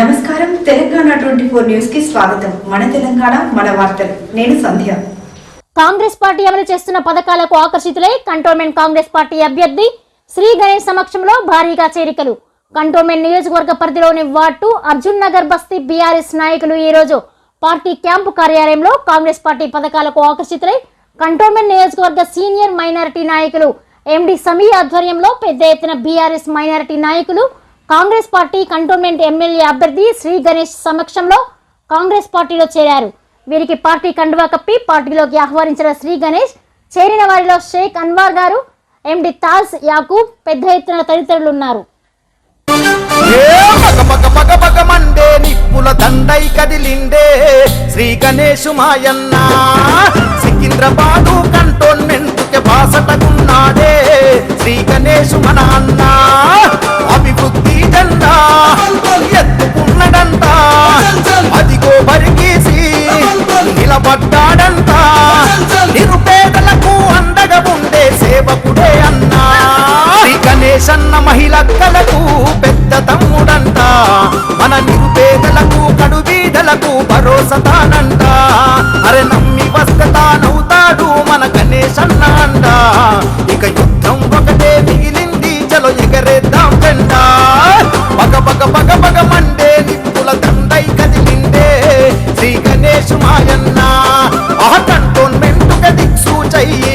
నమస్కారం. Telangana twenty four న్యూస్కి స్వాగతం. మన తెలంగాణ మన వార్తలు. నేను సంధ్య. కాంగ్రెస్ పార్టీ అమలు చేస్తున్న పథకాలకు ఆకర్షితులై కంటోన్మెంట్ కాంగ్రెస్ పార్టీ అభ్యర్థి శ్రీ గణేష్ సమక్షంలో భారీగా చేరికలు. కంటోన్మెంట్ నియోజకవర్గ పరిధిలోని వార్డు అర్జున్ నగర్ బస్తీ బీఆర్ఎస్ నాయకులు ఈ రోజు పార్టీ క్యాంపు కార్యాలయంలో కాంగ్రెస్ పార్టీ పథకాలకు ఆకర్షితులై కంటోన్మెంట్ నియోజకవర్గ సీనియర్ మైనారిటీ నాయకులు ఎండి సమీ ఆధ్వర్యంలో పెద్ద ఎత్తున బీఆర్ఎస్ మైనారిటీ నాయకులు కాంగ్రెస్ పార్టీ కంటోన్మెంట్ ఎమ్మెల్యే అభ్యర్థి శ్రీ గణేష్ సమక్షంలో కాంగ్రెస్ పార్టీలో చేరారు. వీరికి పార్టీ కండువా కప్పి పార్టీలోకి ఆహ్వానించిన శ్రీ గణేష్ చేరిన వారిలో షేక్ అన్వార్ గారు ఎండి తాజ్ యాకూబ్ పెద్ద ఎత్తున తదితరులు ఉన్నారు నిప్పుల దండై కదిలిండే శ్రీ గణేశు మాయన్న. సికింద్రాబాదు కంటోన్మెంట్ సన్న మహిళక్కలకు పెద్ద తమ్ముడంట. మన నిరుపేదలకు కడుబీదలకు భరోసతానంట అరే నమ్మి వస్తానవుతాడు మన గణేష్ అన్న అంట. ఇక యుద్ధం ఒకటే మిగిలింది చలో ఎగరేద్దాం జెండా పగ పగ పగ పగ మండే నిప్పుల దండై కదిలిండే శ్రీ గణేష్ మాయన్న. ఆ కంటోన్మెంట్ దిక్సు చెయ్యి